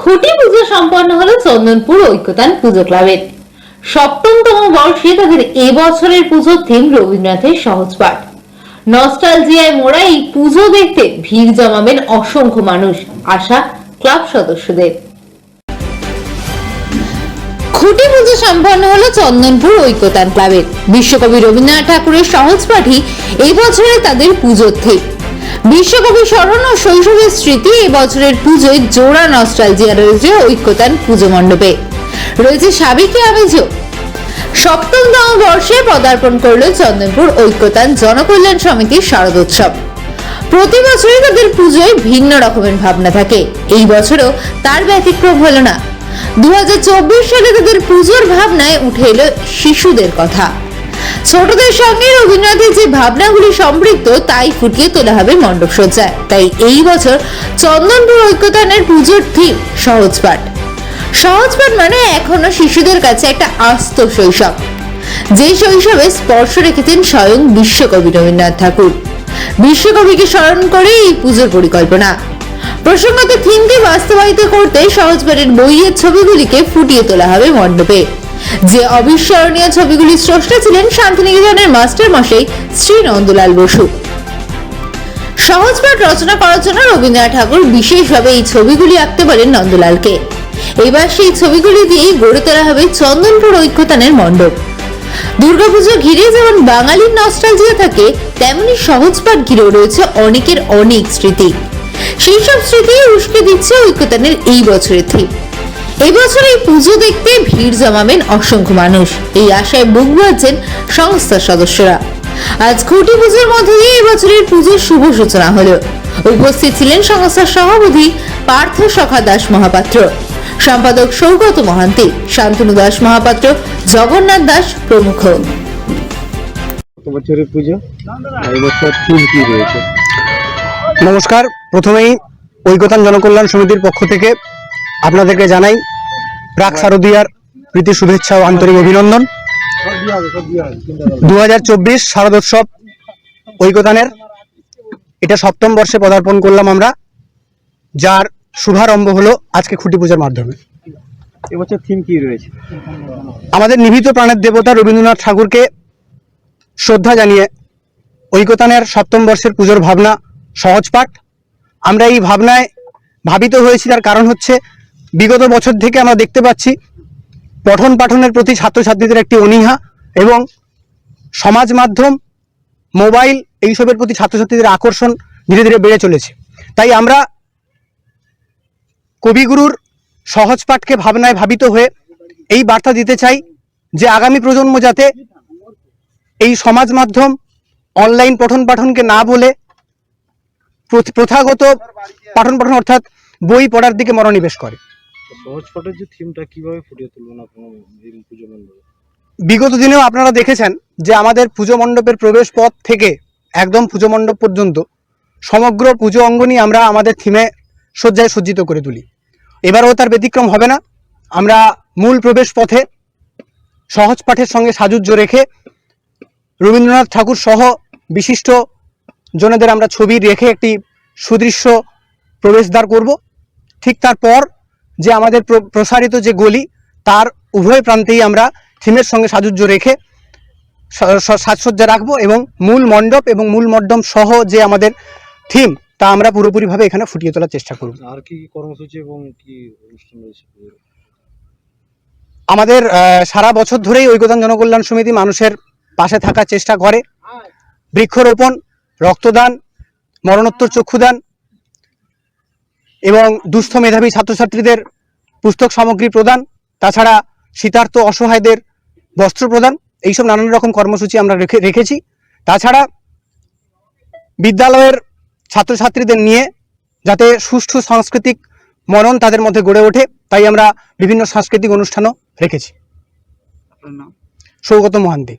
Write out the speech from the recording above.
খুঁটি পুজো সম্পন্ন হলো চন্দনপুর ঐক্যতান পুজো ক্লাবের। সপ্তমতম বর্ষে তাদের এবছরের পুজোর থিম রবীন্দ্রনাথের সহজ পাঠ। নস্টালজিয়ায় মোড়া এই পুজো দেখতে ভিড় জমাবেন অসংখ্য মানুষ, আশা ক্লাব সদস্যদের। খুঁটি পুজো সম্পন্ন হলো চন্দনপুর ঐক্যতান ক্লাবের। বিশ্বকবি রবীন্দ্রনাথ ঠাকুরের সহজ পাঠই এই বছরে তাদের পুজোর থিম বিশ্বকবি স্মরণ ও শৈশবের স্মৃতি এই বছরের পুজোয় জোড়া নস্টালজিয়া রয়েছে ঐক্যতান পুজো মণ্ডপে। রয়েছে সাবেকি আমেজও সপ্তমতম বর্ষে পদার্পণ করল চন্দনপুর ঐক্যতান জনকল্যাণ সমিতির শারদোৎসব প্রতি বছরই তাদের পুজোয় ভিন্ন রকমের ভাবনা থাকে। এই বছরও তার ব্যতিক্রম হলো না। দু হাজার চব্বিশ সালে তাদের পুজোর ভাবনায় উঠে এলো শিশুদের কথা। ছোটদের সঙ্গে রবীন্দ্রনাথের যে ভাবনাগুলি সম্পৃক্ত তাই ফুটিয়ে তোলা হবে মণ্ডপ সজ্জায়। তাই এই বছর চন্দনপুর ঐক্যতানের পুজোর থিম সহজ পাঠ। সহজ পাঠ মানে এখনও শিশুদের কাছে একটা আস্ত শৈশব। যে শৈশবে স্পর্শ রেখেছেন স্বয়ং বিশ্বকবি রবীন্দ্রনাথ ঠাকুর। বিশ্বকবিকে স্মরণ করে এই পুজোর পরিকল্পনা। প্রসঙ্গত থিমকে বাস্তবায়িত করতে সহজপাঠের বইয়ের ছবিগুলিকে ফুটিয়ে তোলা হবে মণ্ডপে। যে অবিস্মরণীয় ছবিগুলি স্রষ্টা ছিলেন শান্তিনিকেতনের মাস্টার মশাই শ্রী নন্দলাল বসু। সহজপাঠ রচনা করার জন্য রবীন্দ্রনাথ ঠাকুর বিশেষভাবে এই ছবিগুলি আঁকতে বলেন নন্দলালকে। এবার সেই ছবিগুলি দিয়েই গড়ে তোলা হবে চন্দনপুর ঐক্যতানের মণ্ডপ। দুর্গাপুজো ঘিরে যেমন বাঙালির নস্টালজিয়া থাকে, তেমনি সহজপাঠ ঘিরেও রয়েছে অনেকের অনেক স্মৃতি। সেই সব স্মৃতি উস্কে দিচ্ছে ঐক্যতানের এই বছরের থিম এবছর এই পুজো দেখতে ভিড় জমাবেন অসংখ্য মানুষ। এই আশায় বুক বাঁধছেন সংস্থার সদস্যরা। আজ খুঁটি পুজোর মধ্যে দিয়ে এবছরের পুজোর শুভ সূচনা হলো। উপস্থিত ছিলেন সংস্থার সভাপতি পার্থ সখা দাস মহাপাত্র সম্পাদক সৌগত মহান্তি শান্তনু দাস মহাপাত্র জগন্নাথ দাস প্রমুখ। বছরের পুজো আর বছর থিম কি রয়েছে? নমস্কার প্রথমেই ঐকতান জনকল্যাণ সমিতির পক্ষ থেকে আপনাদেরকে জানাই প্রাক শারদীয়ার প্রীতি শুভেচ্ছা ও আন্তরিক অভিনন্দন। দু হাজার চব্বিশ শারদোৎসব ঐকতানের এটা সপ্তম বর্ষে পদার্পণ করলাম আমরা যার শুভারম্ভ হলো আজকে খুঁটি পূজার মাধ্যমে। এবছর থিম কি রয়েছে? আমাদের নিভৃত প্রাণের দেবতা রবীন্দ্রনাথ ঠাকুরকে শ্রদ্ধা জানিয়ে ঐকতানের সপ্তম বর্ষের পুজোর ভাবনা সহজ পাঠ। আমরা এই ভাবনায় ভাবিত হয়েছি তার কারণ হচ্ছে বিগত বছর থেকে আমরা দেখতে পাচ্ছি পঠন পাঠনের প্রতি ছাত্রছাত্রীদের একটি অনীহা এবং সমাজ মাধ্যম, মোবাইল এইসবের প্রতি ছাত্রছাত্রীদের আকর্ষণ ধীরে ধীরে বেড়ে চলেছে। তাই আমরা কবিগুরুর সহজ পাঠকে ভাবনায় ভাবিত হয়ে এই বার্তা দিতে চাই যে আগামী প্রজন্ম যাতে এই সমাজ মাধ্যম, অনলাইন পঠন পাঠনকে না বলে প্রথ- প্রথাগত পঠন পাঠন অর্থাৎ বই পড়ার দিকে মনোনিবেশ করে। পাঠের যে থিমটা কীভাবে ফুটিয়ে পুজো মণ্ডপে? বিগত দিনেও আপনারা দেখেছেন যে আমাদের পুজো মণ্ডপের প্রবেশ পথ থেকে একদম পুজো মণ্ডপ পর্যন্ত সমগ্র পুজো অঙ্গনই আমরা আমাদের থিমে সজ্জায় সজ্জিত করে তুলি। এবারও তার ব্যতিক্রম হবে না। আমরা মূল প্রবেশ পথে সহজ পাঠের সঙ্গে সাজুজ্য রেখে রবীন্দ্রনাথ ঠাকুর সহ বিশিষ্ট জনেদের আমরা ছবি রেখে একটি সুদৃশ্য প্রবেশদ্বার করব। ঠিক তারপর যে আমাদের প্র- প্রসারিত যে গলি তার উভয় প্রান্তেই আমরা থিমের সঙ্গে সাজুজ্য রেখে সাজসজ্জা রাখব এবং মূল মণ্ডপ এবং মূল মণ্ডপ সহ যে আমাদের থিম তা আমরা পুরোপুরিভাবে এখানে ফুটিয়ে তোলার চেষ্টা করব। আর কি কর্মসূচি এবং কি অনুষ্ঠান রয়েছে? আমাদের সারা বছর ধরেই ঐকতান জনকল্যাণ সমিতি মানুষের পাশে থাকার চেষ্টা করে। বৃক্ষরোপণ রক্তদান মরণোত্তর চক্ষুদান এবং দুস্থ মেধাবী ছাত্রছাত্রীদের পুস্তক সামগ্রী প্রদান তাছাড়া শীতার্থ অসহায়দের বস্ত্র প্রদান এইসব নানান রকম কর্মসূচি আমরা রেখে রেখেছি। তাছাড়া বিদ্যালয়ের ছাত্রছাত্রীদের নিয়ে যাতে সুষ্ঠু সাংস্কৃতিক মনন তাদের মধ্যে গড়ে ওঠে তাই আমরা বিভিন্ন সাংস্কৃতিক অনুষ্ঠানও রেখেছি। সৌগত মহান্তি।